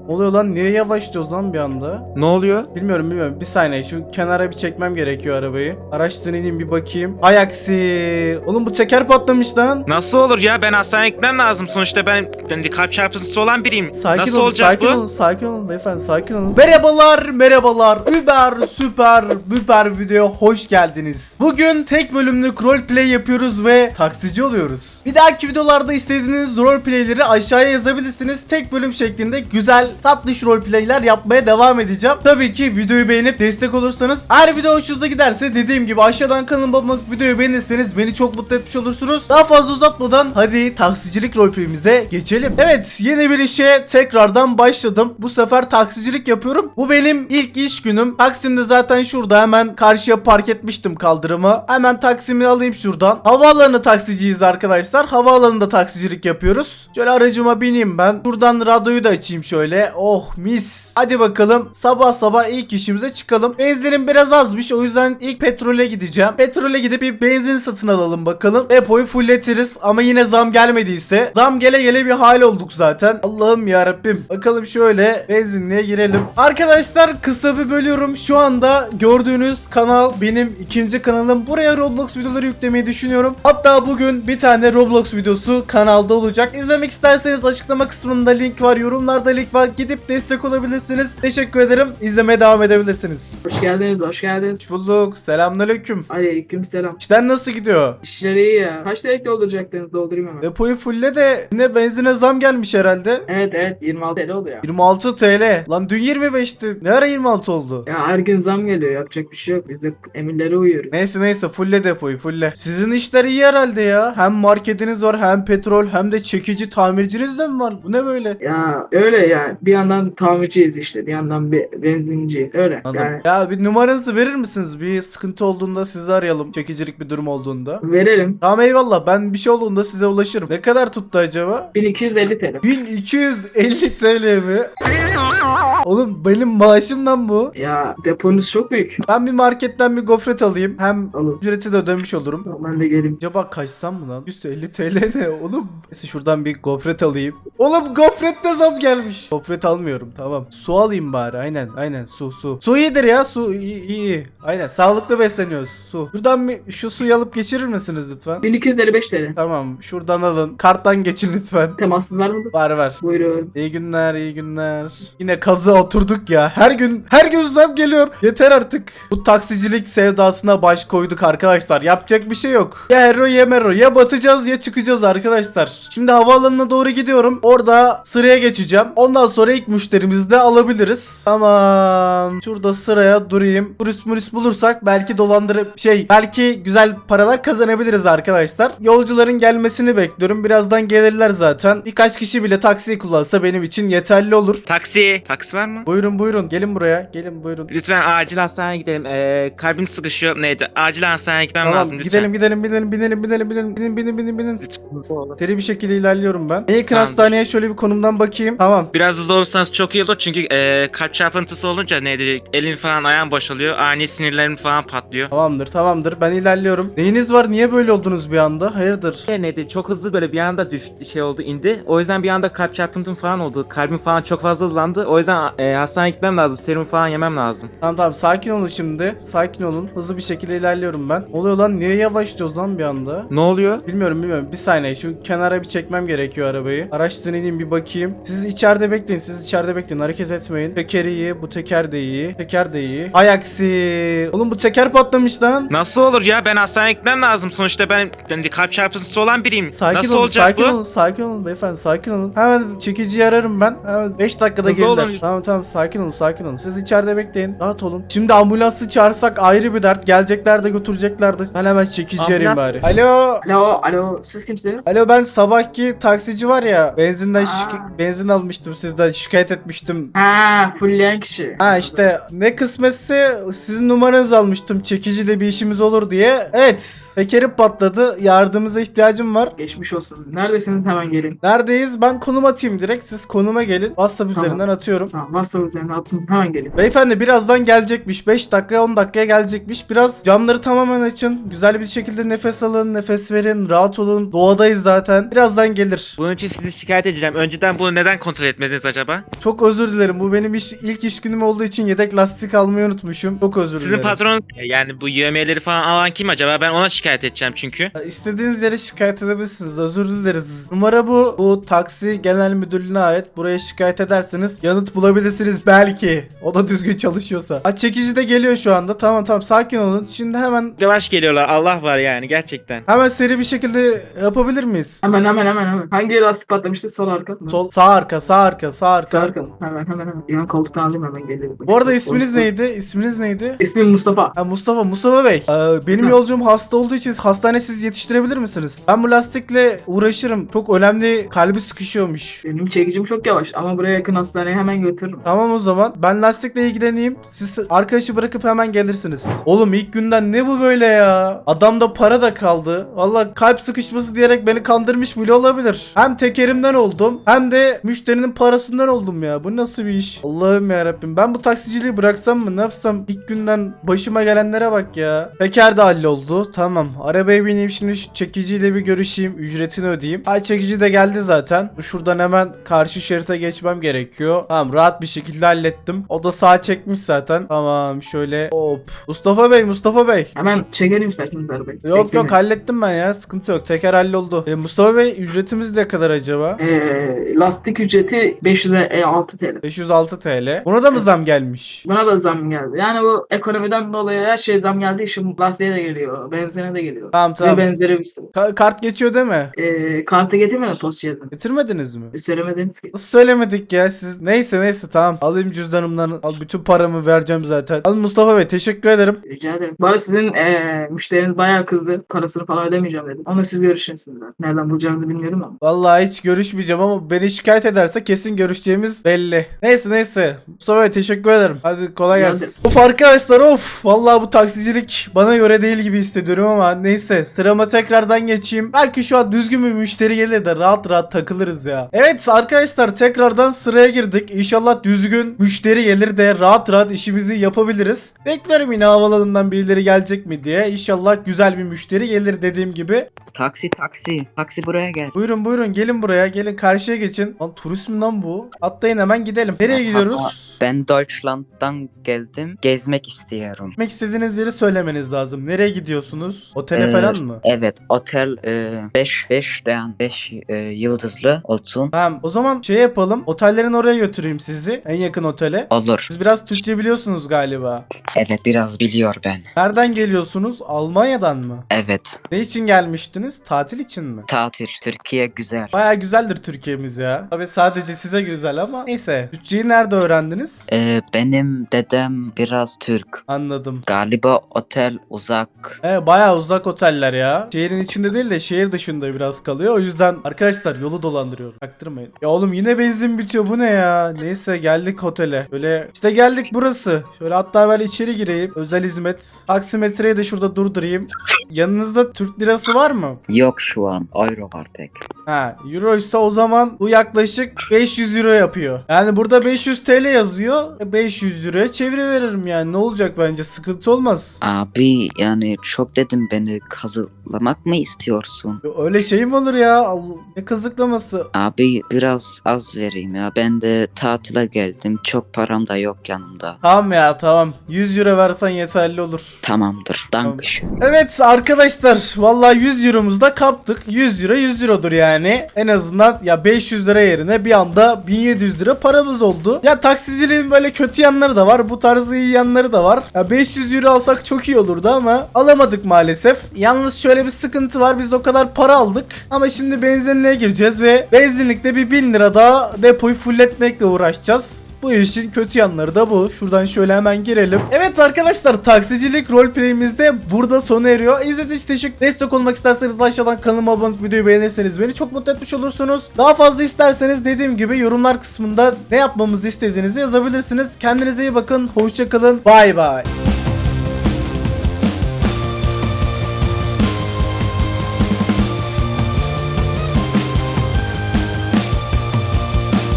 Ne oluyor lan? Niye yavaşlıyoruz lan bir anda? Ne oluyor? Bilmiyorum bilmiyorum. Bir saniye şu kenara bir çekmem gerekiyor arabayı. Araçtan ineyim bir bakayım. Ay aksi. Oğlum bu teker patlamış lan. Nasıl olur ya? Ben hastaneye gitmem lazım. Sonuçta ben, ben de kalp çarpıntısı olan biriyim. Sakin Nasıl olun, olacak sakin bu? olun, sakin olun beyefendi, sakin olun. Merhabalar, merhabalar. Über, süper, büper video hoş geldiniz. Bugün tek bölümlük roleplay yapıyoruz ve taksici oluyoruz. Bir dahaki videolarda istediğiniz roleplayleri aşağıya yazabilirsiniz. Tek bölüm şeklinde güzel, tatlış roleplayler yapmaya devam edeceğim. Tabii ki videoyu beğenip destek olursanız. Eğer video hoşunuza giderse dediğim gibi aşağıdan kanalıma abone videoyu beğenirseniz beni çok mutlu etmiş olursunuz. Daha fazla uzatmadan hadi taksicilik roleplayimize geçelim. Evet yeni bir işe tekrardan başladım. Bu sefer taksicilik yapıyorum. Bu benim ilk iş günüm. Taksim'de zaten şurada hemen karşıya park etmiştim kaldırıma. Hemen taksimi alayım şuradan. Havaalanı taksiciyiz arkadaşlar. Havaalanında taksicilik yapıyoruz. Şöyle aracıma bineyim ben. Buradan radyoyu da açayım şöyle. Oh mis. Hadi bakalım sabah sabah ilk işimize çıkalım. Benzinim biraz azmış o yüzden ilk petrole gideceğim. Petrole gidip bir benzin satın alalım bakalım. Depoyu fulletiriz ama yine zam gelmediyse. Zam gele gele bir hal olduk zaten. Allah'ım ya Rabbim. Bakalım şöyle benzinliğe girelim. Arkadaşlar kısa bir bölüyorum. Şu anda gördüğünüz kanal benim ikinci kanalım. Buraya Roblox videoları yüklemeyi düşünüyorum. Hatta bugün bir tane Roblox videosu kanalda olacak. İzlemek isterseniz açıklama kısmında link var. Yorumlarda link var. Gidip destek olabilirsiniz. Teşekkür ederim. İzlemeye devam edebilirsiniz. Hoş geldiniz, hoş geldiniz. Hoş bulduk. Selamünaleyküm. Aleyküm selam. İşler nasıl gidiyor? İşler iyi ya. Kaç direkt dolduracaktınız? Doldurayım hemen. Depoyu fulle de yine benzine zam gelmiş herhalde. Evet evet 26 TL oldu ya. 26 TL. Lan dün 25'ti. Ne ara 26 oldu? Ya her gün zam geliyor. Yapacak bir şey yok. Biz de emirlere uyuyoruz. Neyse neyse fulle depoyu fulle. Sizin işler iyi herhalde ya. Hem marketiniz var hem petrol hem de çekici tamirciniz de mi var? Bu ne böyle? Ya öyle ya. Bir yandan tamirciyiz işte. Bir yandan bir benzinciyiz. Öyle. Anladım. Yani Ya bir numaranızı verir misiniz? Bir sıkıntı olduğunda sizi arayalım. Çekicilik bir durum olduğunda. verelim. Tamam eyvallah. Ben bir şey olduğunda size ulaşırım. Ne kadar tuttu acaba? 1250 TL. 1250 TL mi? Oğlum benim maaşımdan bu. Ya deponuz çok büyük. Ben bir marketten bir gofret alayım. Hem Alın. ücreti de ödemiş olurum. Tamam, Ben de geleyim. Acaba kaçsam mı lan? 150 TL ne oğlum? Neyse şuradan bir gofret alayım. Oğlum gofret ne zam gelmiş? Gofret almıyorum tamam. Su alayım bari aynen aynen su su. Su iyidir ya su iyi iyi. Aynen sağlıklı besleniyoruz su. Şuradan bir şu suyu alıp geçirir misiniz lütfen? 1255 TL. Tamam şuradan alın. Karttan geçin lütfen. Temassız var mı? Var var. Buyurun. İyi günler, iyi günler. Yine kazı oturduk ya. Her gün her gün zam geliyor. Yeter artık. Bu taksicilik sevdasına baş koyduk arkadaşlar. Yapacak bir şey yok. Ya hero ya mero. Ya batacağız ya çıkacağız arkadaşlar. Şimdi havaalanına doğru gidiyorum. Orada sıraya geçeceğim. Ondan sonra ilk müşterimizi de alabiliriz. Tamam. Şurada sıraya durayım. Turist murist bulursak belki dolandırıp şey belki güzel paralar kazanabiliriz arkadaşlar. Yolcuların gelmesini bekliyorum. Birazdan gelirler zaten. Birkaç kişi bile taksiyi kullansa benim için yeterli olur. Taksi. Taksi var mı? Buyurun buyurun gelin buraya. Gelin buyurun. Lütfen acil hastaneye gidelim. Ee, kalbim sıkışıyor. Neydi? Acil hastaneye gitmem Tamam lazım lütfen. gidelim gidelim binelim binelim binelim binelim binin binin binin binin. Seri bir şekilde ilerliyorum ben. En yakın hastaneye şöyle bir konumdan bakayım. Tamam. Biraz hızlı olursanız çok iyi olur çünkü ee, kalp çarpıntısı olunca neydi? Elin falan ayağın boşalıyor. Ani sinirlerin falan patlıyor. Tamamdır tamamdır ben ilerliyorum. Neyiniz var niye böyle oldunuz bir anda? Hayırdır? Şey neydi? Çok hızlı böyle bir anda düştü şey oldu indi. O yüzden bir anda kalp çarpıntım falan oldu. Kalbim falan çok fazla hızlandı. O yüzden ee, hastaneye gitmem lazım. Serum falan yemem lazım. Tamam tamam sakin olun şimdi. Sakin olun. Hızlı bir şekilde ilerliyorum ben. Ne oluyor lan? Niye yavaşlıyoruz lan bir anda? Ne oluyor? Bilmiyorum bilmiyorum. Bir saniye şu kenara bir çekmem gerekiyor arabayı. Araçtan ineyim bir bakayım. Siz içeride bekleyin. Siz içeride bekleyin. Hareket etmeyin. Teker iyi. Bu teker de iyi. Teker de iyi. Ay aksi. Oğlum bu teker patlamış lan. Nasıl olur ya? Ben hastaneye gitmem lazım. Sonuçta ben, ben de kalp çarpıntısı olan biriyim. Sakin Nasıl olun, olacak sakin bu? olun, sakin olun beyefendi, sakin olun. Hemen çekiciyi ararım ben. Hemen 5 dakikada Hızlı gelirler. olun. Tamam tamam, sakin olun, sakin olun. Siz içeride bekleyin, rahat olun. Şimdi ambulansı çağırsak ayrı bir dert. Gelecekler de götürecekler de. Ben hemen çekici arayayım bari. Ambulans- Alo. Alo alo siz kimsiniz? Alo ben sabahki taksici var ya benzinden şik- benzin almıştım sizden şikayet etmiştim. Ha fullleyen kişi. Ha işte ne kısmetse sizin numaranızı almıştım çekiciyle bir işimiz olur diye. Evet tekerim patladı yardımınıza ihtiyacım var. Geçmiş olsun. Neredesiniz hemen gelin. Neredeyiz? Ben konum atayım direkt. Siz konuma gelin. WhatsApp Tamam. üzerinden atıyorum. Tamam varsa üzerine atın hemen geliyor. Beyefendi birazdan gelecekmiş. 5 dakikaya 10 dakikaya gelecekmiş. Biraz camları tamamen açın. Güzel bir şekilde nefes alın, nefes verin, rahat olun. Doğadayız zaten. Birazdan gelir. Bunun için sizi şikayet edeceğim. Önceden bunu neden kontrol etmediniz acaba? Çok özür dilerim. Bu benim iş, ilk iş günüm olduğu için yedek lastik almayı unutmuşum. Çok özür Sizin dilerim. patronunuz yani bu YM'leri falan alan kim acaba? Ben ona şikayet edeceğim çünkü. İstediğiniz yere şikayet edebilirsiniz. Özür dileriz. Numara bu. Bu taksi genel müdürlüğüne ait. Buraya şikayet ederseniz yanıt bulabilirsiniz belki. O da düzgün çalışıyorsa. Ha çekici de geliyor şu anda. Tamam tamam sakin olun. Şimdi hemen Yavaş geliyorlar. Allah var yani gerçekten. hemen seri bir şekilde yapabilir miyiz? Hemen hemen hemen hemen. Hangi lastik patlamıştı? Sol arka mı? Sol sağ arka, sağ arka, sağ arka. Sağ arka? Hemen hemen hemen. Yan koltuktan alayım hemen geliyor. Bu arada isminiz neydi? İsminiz neydi? İsmim Mustafa. Ha, Mustafa, Mustafa Bey. Ee, benim Hı. yolcum hasta olduğu için hastane siz yetiştirebilir misiniz? Ben bu lastikle uğraşırım. Çok önemli kalbi sıkışıyormuş. Benim çekicim çok yavaş ama buraya yakın hastaneye hemen götürürüm. Tamam o zaman. Ben lastikle ilgileneyim. Siz arkadaşı bırakıp hemen gelirsiniz. Oğlum ilk günden ne bu böyle ya? Adamda para da kaldı. Valla kalp sıkışması diyerek beni kandırmış bile olabilir. Hem tekerimden oldum hem de müşterinin parasından oldum ya. Bu nasıl bir iş? Allah'ım ya Rabbim. Ben bu taksiciliği bıraksam mı? Ne yapsam? İlk günden başıma gelenlere bak ya. Teker de halloldu. Tamam. Arabaya bineyim şimdi şu çekiciyle bir görüşeyim. Ücretini ödeyeyim. Ay çekici de geldi zaten. Şuradan hemen karşı şerite geçmem gerekiyor. Tamam rahat bir şekilde hallettim. O da sağa çekmiş zaten. Tamam şöyle hop. Mustafa Bey Mustafa Bey. Hemen çekelim isterseniz arabayı. Yok Bekleyin. yok hallettim ben ya sıkıntı yok teker halloldu. E, Mustafa Bey ücretimiz ne kadar acaba? Ee, lastik ücreti 506 TL. 506 TL. Buna da mı zam gelmiş? Buna da zam geldi. Yani bu ekonomiden dolayı her şey zam geldi. İşin lastiğe de geliyor. Benzine de geliyor. Tamam Ve tamam. benzeri bir sürü. Ka- kart geçiyor değil mi? Ee, kartı getirmedi post cihazını. Getirmediniz mi? Bir söylemediniz ki. Nasıl söylemedik ya siz? Neyse neyse tamam. Alayım cüzdanımdan. Al bütün paramı vereceğim zaten. Al Mustafa Bey teşekkür ederim. Rica ederim. Bu arada sizin ee, müşteriniz bayağı kızdı. Parasını falan ödemeyeceğim dedi. Onu siz görüşürsünüz. Nereden bulacağınızı bilmiyorum ama. Vallahi hiç görüşmeyeceğim ama beni şikayet ederse kesin görüşeceğimiz belli. Neyse neyse. Mustafa Bey teşekkür ederim. Hadi kolay gelsin. Of arkadaşlar of. Vallahi bu taksicilik bana göre değil gibi hissediyorum ama neyse. Sırama tekrardan geçeyim. Belki şu an düzgün bir müşteri gelir de rahat rahat takılırız ya. Evet arkadaşlar tekrardan sıraya girdik. İnşallah düzgün müşteri gelir de rahat rahat işimizi yapabiliriz. Bekliyorum yine havalanından birileri gelecek mi diye. İnşallah güzel bir müşteri gelir dediğim gibi. Taksi taksi. Taksi buraya gel. Buyurun buyurun gelin buraya gelin karşıya geçin. Lan turist mi lan bu? Atlayın hemen gidelim. Nereye gidiyoruz? Ben Deutschland'dan geldim. Gezmek istiyorum. Gitmek istediğiniz yeri söylemeniz lazım. Nereye gidiyorsunuz? Otele Ee, falan mı? Evet otel 5 5 5 yıldızlı olsun. Tamam o zaman şey yapalım. Otellerin oraya götüreyim sizi. En yakın otele. Olur. Siz biraz Türkçe biliyorsunuz galiba. Evet biraz biliyor ben. Nereden geliyorsunuz? Almanya'dan mı? Evet. Ne için gelmiştiniz? Tatil için mi? Tatil. Türkiye güzel. Baya güzeldir Türkiye'miz ya. Tabii sadece size güzel ama neyse. Türkçeyi nerede öğrendiniz? Ee, benim dedem biraz Türk. Anladım. Galiba otel uzak. He baya uzak oteller ya. Şehrin içinde değil de şehir dışında biraz kalıyor. O yüzden arkadaşlar yolu dolandırıyorum. Taktırmayın. Ya oğlum yine benzin bitiyor bu ne ya? Neyse geldik otele. Böyle işte geldik burası. Şöyle hatta ben içeri gireyim. Özel hizmet. Taksimetreyi de şurada durdurayım. Yanınızda Türk lirası var mı? Yok şu an. Euro var tek. Ha, euro ise o zaman bu yaklaşık 500 euro yapıyor. Yani burada 500 TL yazıyor. E, 500 euroya çeviriveririm yani. Ne olacak bence? Sıkıntı olmaz. Abi yani çok dedim beni kazıklamak mı istiyorsun? Ya Öyle şey mi olur ya? Allah- Ne kazıklaması? Abi biraz az vereyim ya. Ben de tatile geldim. Çok param da yok yanımda. Tamam ya tamam. 100 euro versen yeterli olur. Tamamdır. Dankeschön. Evet arkadaşlar vallahi 100 euromuzu da kaptık. 100 euro 100 eurodur yani. En azından ya 500 lira yerine bir anda 1700 lira paramız oldu. Ya taksiciliğin böyle kötü yanları da var. Bu tarzda iyi yanları da var. Ya 500 euro alsak çok iyi olurdu ama alamadık maalesef. Yalnız şöyle bir sıkıntı var. Biz o kadar para aldık. Ama şimdi benzinliğe gireceğiz ve benzinlikte bir 1000 lira daha depoyu fulletmekle uğraşacağız. Bu işin kötü yanları da bu. Şuradan şöyle hemen girelim. Evet arkadaşlar taksicilik roleplay'imiz de burada sona eriyor. İzlediğiniz için teşekkür Destek olmak isterseniz aşağıdan kanalıma abone olup videoyu beğenirseniz beni çok mutlu etmiş olursunuz. Daha fazla isterseniz dediğim gibi yorumlar kısmında ne yapmamızı istediğinizi yazabilirsiniz. Kendinize iyi bakın. Hoşçakalın. Bay bay.